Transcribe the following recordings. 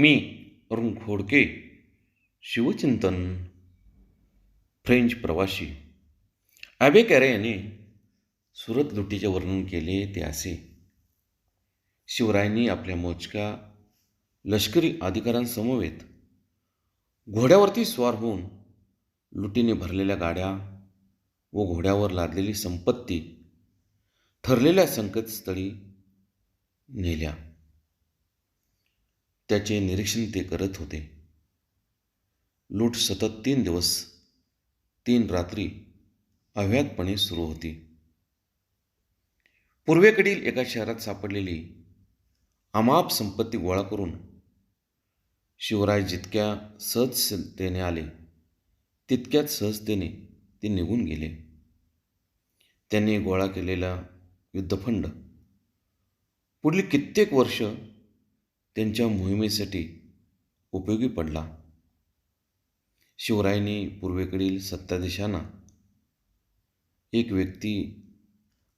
मी Arun Khodke शिवचिंतन French प्रवासी. Abbe carry याने सुरत लुटीचे वर्णन केले ते असे. शिवरायांनी आपल्या मोजक्या लष्करी अधिकाऱ्यांसमवेत घोड्यावरती स्वार होऊन लुटीने भरलेल्या गाड्या व घोड्यावर लादलेली संपत्ती ठरलेल्या संकेतस्थळी नेल्या. त्याचे निरीक्षण ते करत होते. लूट सतत तीन दिवस तीन रात्री अव्यातपणे सुरू होती. पूर्वेकडील एका शहरात सापडलेली अमाप संपत्ती गोळा करून शिवराय जितक्या सहजतेने आले तितक्याच सहजतेने ते निघून गेले. त्यांनी गोळा केलेला युद्धफंड पुढील कित्येक वर्ष त्यांच्या मोहिमेसाठी उपयोगी पडला. शिवरायांनी पूर्वेकडील सत्ताधीशांना एक व्यक्ती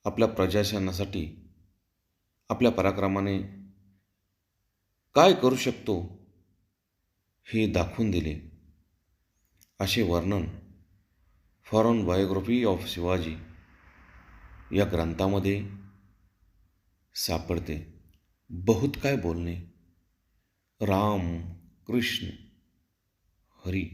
आपल्या प्रजाशनासाठी आपल्या पराक्रमाने काय करू शकतो हे दाखवून दिले. असे वर्णन फॉरन बायोग्राफी ऑफ शिवाजी या ग्रंथामध्ये सापडते. बहुत काय बोलणे. રામ કૃષ્ણ હરિ